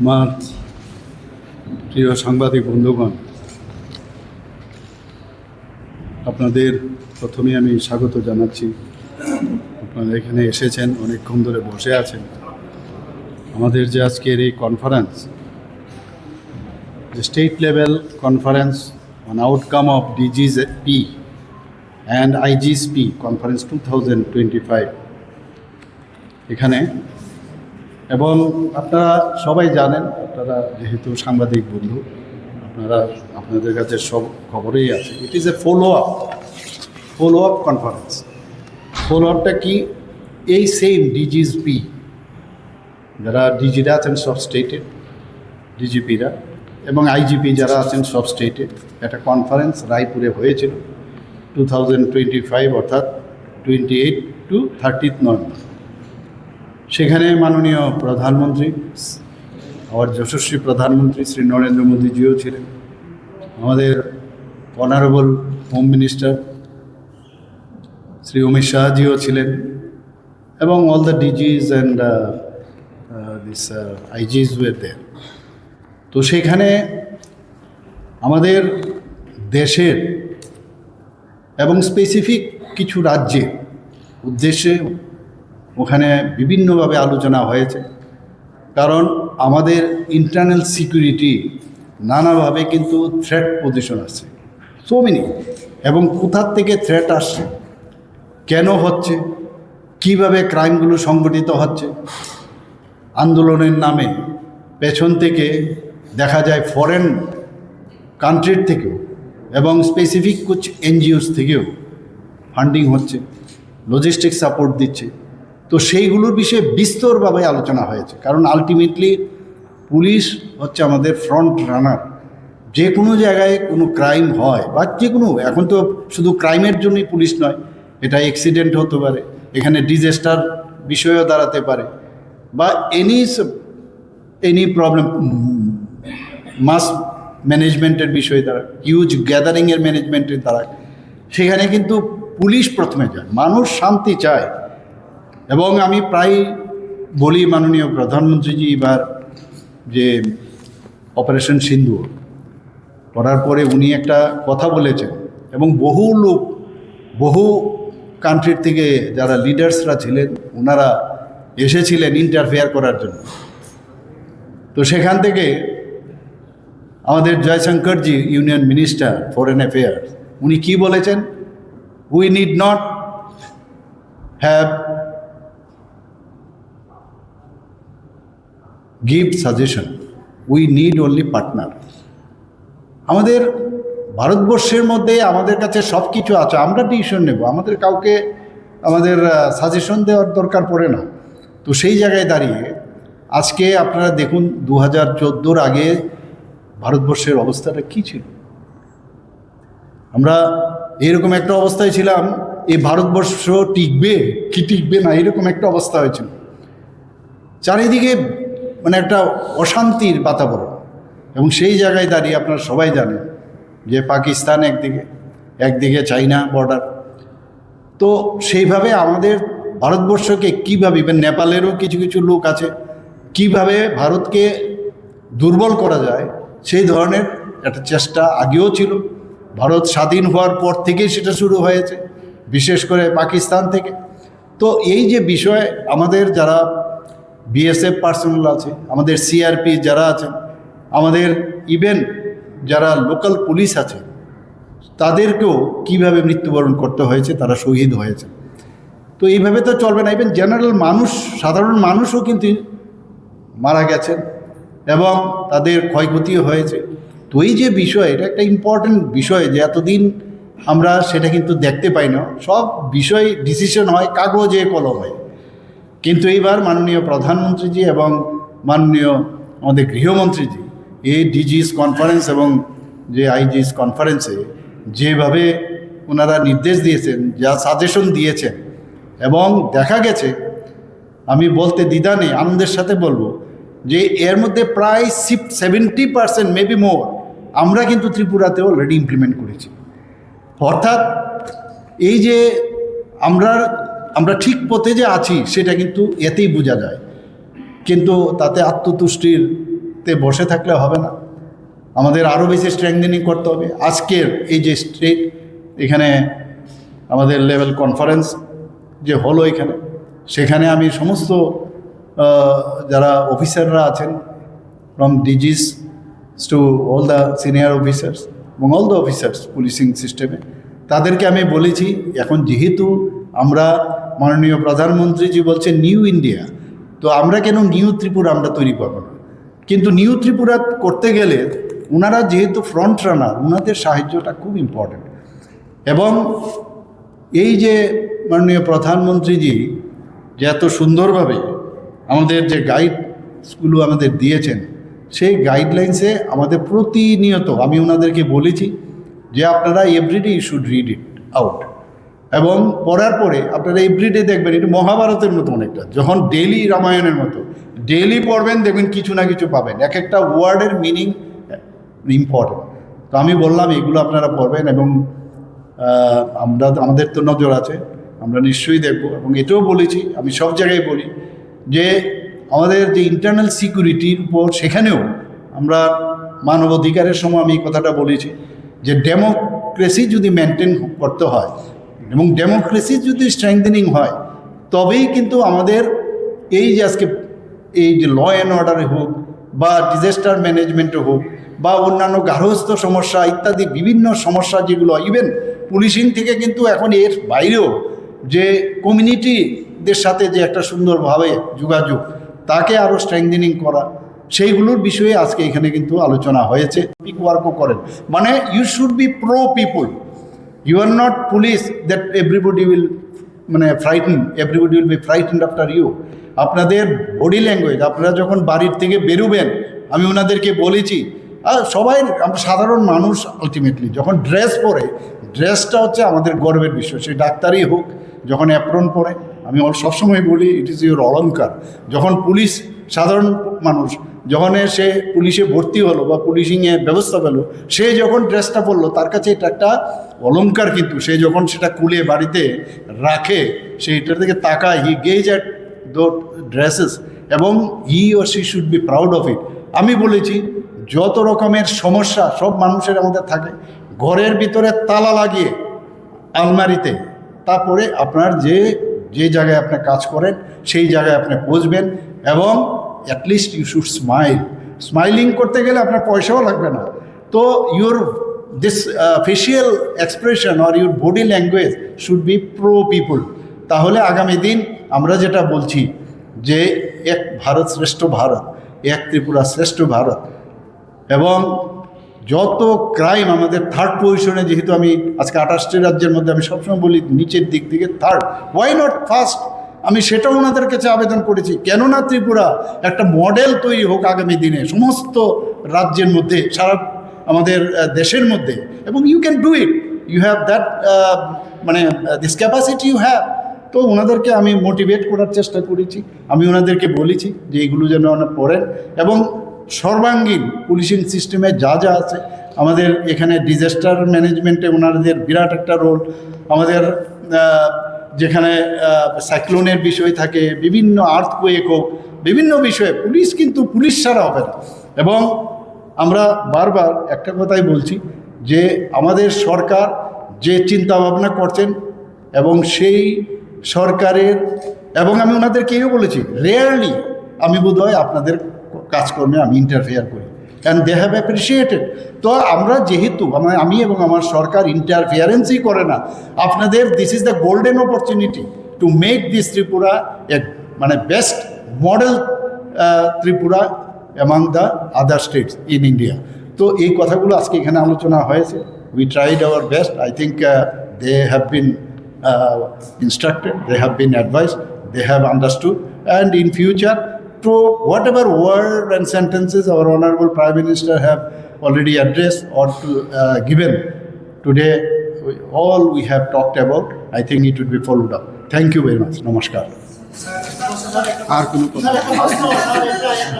আমার প্রিয় সাংবাদিক বন্ধুগণ, আপনাদের প্রথমে আমি স্বাগত জানাচ্ছি। আপনারা এখানে এসেছেন, অনেকক্ষণ ধরে বসে আছেন। আমাদের যে আজকের এই conference the state level conference on outcome P DGSP and IGSP conference 2025 এখানে এবং আপনারা সবাই জানেন, আপনারা যেহেতু সাংবাদিক বন্ধু, আপনারা, আপনাদের কাছে সব খবরেই আছে। It is a follow up follow up conference follow আপটা কি এই সেম ডিজিসপি যারা ডিজিরা আছেন সব স্টেটে ডিজিপিরা এবং আইজিপি যারা আছেন সব স্টেটে একটা কনফারেন্স রায়পুরে হয়েছিল টু থাউজেন্ড টোয়েন্টি ফাইভ অর্থাৎ twenty eight to thirtieth November সেখানে মাননীয় প্রধানমন্ত্রী আমার যশস্বী প্রধানমন্ত্রী শ্রী নরেন্দ্র মোদীজিও ছিলেন। আমাদের honourable home minister Shri Amit শাহজিও ছিলেন এবং all the DGs and this IGs way দেয় তো সেখানে আমাদের দেশের এবং স্পেসিফিক কিছু রাজ্যে উদ্দেশ্যে ওখানে বিভিন্নভাবে আলোচনা হয়েছে। কারণ আমাদের ইন্টারনাল সিকিউরিটি নানাভাবে কিন্তু থ্রেট পজিশন আছে। সো মেনি এবং কোথার থেকে থ্রেট আসছে? কেন হচ্ছে? কীভাবে ক্রাইমগুলো সংগঠিত হচ্ছে? আন্দোলনের নামে। পেছন থেকে দেখা যায় ফরেন কান্ট্রির থেকেও এবং স্পেসিফিক কুছ এনজিওস থেকেও ফান্ডিং হচ্ছে। লজিস্টিক সাপোর্ট দিচ্ছে। তো সেইগুলোর বিষয়ে বিস্তরভাবে আলোচনা হয়েছে। কারণ আলটিমেটলি পুলিশ হচ্ছে আমাদের ফ্রন্ট রানার যে কোনো জায়গায় কোনো ক্রাইম হয় বা যে কোনো, এখন তো শুধু ক্রাইমের জন্যই পুলিশ নয়, এটা অ্যাক্সিডেন্ট হতে পারে, এখানে ডিজাস্টার বিষয়েও দাঁড়াতে পারে বা এনি এনি প্রবলেম মাস ম্যানেজমেন্টের বিষয়ে দ্বারা হিউজ গ্যাদারিংয়ের ম্যানেজমেন্টের দ্বারা সেখানে কিন্তু পুলিশ প্রথমে যায়, মানুষ শান্তি চায়। এবং আমি প্রায় বলি মাননীয় প্রধানমন্ত্রীজি এবার যে অপারেশন সিন্ধু, করার পরে উনি একটা কথা বলেছেন এবং বহু লোক, বহু কান্ট্রির থেকে যারা লিডার্সরা ছিলেন ওনারা এসেছিলেন ইন্টারফেয়ার করার জন্য। তো সেখান থেকে আমাদের Jaishankarji union minister foreign affairs উনি কি বলেছেন? We need not have give suggestion we need only partner আমাদের ভারতবর্ষের মধ্যে আমাদের কাছে সব কিছু আছে, আমরা টিউশন নেব। আমাদের কাউকে আমাদের সাজেশন দেওয়ার দরকার পড়ে না। তো সেই জায়গায় দাঁড়িয়ে আজকে আপনারা দেখুন দু হাজার চোদ্দোর আগে ভারতবর্ষের অবস্থাটা কী ছিল? আমরা এরকম একটা অবস্থায় ছিলাম এই ভারতবর্ষ টিকবে কি টিকবে না, এরকম একটা অবস্থা হয়েছিল। চারিদিকে মানে একটা অশান্তির বাতাবরণ। এবং সেই জায়গায় দাঁড়িয়ে আপনারা সবাই জানেন যে পাকিস্তান একদিকে একদিকে চাইনা বর্ডার তো সেইভাবে আমাদের ভারতবর্ষকে কীভাবে ইভেন নেপালেরও কিছু কিছু লোক আছে, কীভাবে ভারতকে দুর্বল করা যায়, সেই ধরনের একটা চেষ্টা আগেও ছিল। ভারত স্বাধীন হওয়ার পর থেকেই সেটা শুরু হয়েছে, বিশেষ করে পাকিস্তান থেকে। তো এই যে বিষয়, আমাদের যারা বিএসএফ পার্সোনাল আছে, আমাদের সিআরপি যারা আছেন, আমাদের ইভেন যারা লোকাল পুলিশ আছে, তাদেরকেও কীভাবে মৃত্যুবরণ করতে হয়েছে তারা শহীদ হয়েছে। তো এইভাবে তো চলবে না ইভেন জেনারেল মানুষ, সাধারণ মানুষও কিন্তু মারা গেছেন এবং তাদের ক্ষয়ক্ষতিও হয়েছে। তো এই যে বিষয়, এটা একটা ইম্পর্ট্যান্ট বিষয় যে এতদিন আমরা সেটা কিন্তু দেখতে পাই না। সব বিষয় ডিসিশন হয় কাগজে, কলমে। কিন্তু এইবার মাননীয় প্রধানমন্ত্রীজি এবং মাননীয় আমাদের গৃহমন্ত্রীজি, এই ডিজিস কনফারেন্স এবং যে আইজিস কনফারেন্সে যেভাবে ওনারা নির্দেশ দিয়েছেন, যা সাজেশন দিয়েছেন এবং দেখা গেছে, আমি বলতে দ্বিধা নেই, আনন্দের সাথে বলব যে এর মধ্যে প্রায় সেভেন্টি পার্সেন্ট, মেবি মোর, আমরা কিন্তু ত্রিপুরাতেও অলরেডি ইমপ্লিমেন্ট করেছি। অর্থাৎ এই যে আমরা আমরা ঠিক পথে যে আছি, সেটা কিন্তু এতেই বোঝা যায়। কিন্তু তাতে আত্মতুষ্টির তে বসে থাকলে হবে না। আমাদের আরও বেশি স্ট্রেংথেনিং করতে হবে। আজকের এই যে স্টেট এখানে আমাদের লেভেল কনফারেন্স যে হলো এখানে, সেখানে আমি সমস্ত যারা অফিসাররা আছেন from DGs to all the senior officers এবং অল দ্য অফিসার্স পুলিশিং সিস্টেমে তাদেরকে আমি বলেছি, এখন যেহেতু আমরা মাননীয় প্রধানমন্ত্রীজি বলছে নিউ ইন্ডিয়া। তো আমরা কেন নিউ ত্রিপুরা আমরা তৈরি করব না? কিন্তু নিউ ত্রিপুরা করতে গেলে ওনারা যেহেতু ফ্রন্ট রানার ওনাদের সাহায্যটা খুব ইম্পর্ট্যান্ট এবং এই যে মাননীয় প্রধানমন্ত্রীজি যে এত সুন্দরভাবে আমাদের যে গাইডসগুলো আমাদের দিয়েছেন, সেই গাইডলাইন্সে আমাদের প্রতিনিয়ত, আমি ওনাদেরকে বলেছি যে আপনারা everyday should read it out এবং পড়ার পরে আপনারা এভরিডে দেখবেন এটা মহাভারতের মতো অনেকটা, যখন ডেলি রামায়ণের মতো ডেলি পড়বেন দেখবেন কিছু না কিছু পাবেন। এক একটা ওয়ার্ডের মিনিং ইম্পর্টেন্ট তো আমি বললাম, এগুলো আপনারা পড়বেন এবং আমরা, আমাদের তো নজর আছে, আমরা নিশ্চয়ই দেখব। এবং এটাও বলেছি, আমি সব জায়গায় বলি যে, আমাদের যে ইন্টারনাল সিকিউরিটির উপর সেখানেও আমরা মানবাধিকারের সময় আমি কথাটা বলেছি যে ডেমোক্রেসি যদি মেনটেন করতে হয় এবং ডেমোক্রেসি যদি স্ট্রেংথেনিং হয়, তবেই কিন্তু আমাদের এই যে আজকে এই যে ল অ্যান্ড অর্ডারে হোক বা ডিজাস্টার ম্যানেজমেন্টে হোক বা অন্যান্য গার্হস্থ সমস্যা ইত্যাদি বিভিন্ন সমস্যা যেগুলো ইভেন পুলিশিং থেকে কিন্তু এখন এর বাইরেও যে কমিউনিটিদের সাথে যে একটা সুন্দরভাবে যোগাযোগ, তাকে আরও স্ট্রেংথেনিং করা, সেইগুলোর বিষয়ে আজকে এখানে কিন্তু আলোচনা হয়েছে। পিক ওয়ার্কও করেন। মানে you should be pro people you are not police that everybody will মানে frightened everybody will be frightened after you আপনাদের বডি ল্যাঙ্গুয়েজ আপনারা যখন বাড়ির থেকে বেরোবেন, আমি ওনাদেরকে বলেছি, আর সবাই সাধারণ মানুষ আলটিমেটলি যখন ড্রেস পরে ড্রেসটা হচ্ছে আমাদের গর্বের বিষয়, সে ডাক্তারই হোক, যখন অ্যাপ্রন পরে, আমি সবসময় বলি ইট ইজ ইউর অলঙ্কার যখন পুলিশ, সাধারণ মানুষ যখন সে পুলিশে ভর্তি হলো বা পুলিশিংয়ে ব্যবস্থা পেল, সে যখন ড্রেসটা পরলো, তার কাছে এটা একটা অলঙ্কার কিন্তু। সে যখন সেটা কুলে বাড়িতে রাখে, সে এটার দিকে তাকায় he gaze at those dresses এবং he O she should be proud of it আমি বলেছি, যত রকমের সমস্যা সব মানুষের আমাদের থাকে, ঘরের ভিতরে তালা লাগিয়ে আলমারিতে, তারপরে আপনার যে যে জায়গায় আপনি কাজ করেন, সেই জায়গায় আপনি পৌঁছবেন এবং at least you should smile smiling করতে গেলে আপনার পয়সাও লাগবে না। তো your this facial expression or your body language should be pro people তাহলে আগামী দিন আমরা যেটা বলছি যে এক ভারত শ্রেষ্ঠ ভারত, এক ত্রিপুরা শ্রেষ্ঠ ভারত। এবং যত ক্রাইম আমাদের থার্ড পজিশনে যেহেতু আমি আজকে আঠাশটি রাজ্যের মধ্যে আমি সবসময় বলি, নিচের দিক থেকে থার্ড ওয়াই নট ফার্স্ট আমি সেটাও ওনাদের কাছে আবেদন করেছি। কেননা ত্রিপুরা একটা মডেল তৈরি হোক আগামী দিনে, সমস্ত রাজ্যের মধ্যে, সারা আমাদের দেশের মধ্যে, এবং you can do it you have that মানে দিস ক্যাপাসিটি ইউ হ্যাভ তো ওনাদেরকে আমি মোটিভেট করার চেষ্টা করেছি। আমি ওনাদেরকে বলেছি যে এগুলো যেন ওনারা পড়েন। এবং সর্বাঙ্গীন পুলিশিং সিস্টেমে যা যা আছে, আমাদের এখানে ডিজাস্টার ম্যানেজমেন্টে ওনাদের বিরাট একটা রোল আমাদের যেখানে সাইক্লোনের বিষয় থাকে, বিভিন্ন আর্থকুয়েক হোক, বিভিন্ন বিষয়ে পুলিশ কিন্তু পুলিশ ছাড়া হবে না। এবং আমরা বারবার একটা কথাই বলছি যে আমাদের সরকার যে চিন্তা ভাবনা করছেন এবং সেই সরকারের, এবং আমি ওনাদেরকে এও বলেছি রেয়ারলি আমি বোধহয় আপনাদের কাজকর্মে আমি ইন্টারফেয়ার করি। অ্যান্ড দে হ্যাভ অ্যাপ্রিসিয়েটেড তো আমরা যেহেতু আমার আমি এবং আমার সরকার ইন্টারফিয়ারেন্সই করে না আপনাদের this is the golden opportunity to make this Tripura a মানে best model Tripura among the other states in India তো এই কথাগুলো আজকে এখানে আলোচনা হয়েছে। We tried our best I think they have been instructed, they have been advised, they have understood, and in future, to whatever word and sentences our honorable prime minister have already addressed or to, uh, given today, we- all we have talked about, I think it would be followed up. Thank you very much. Namaskar. আর কোনো কথা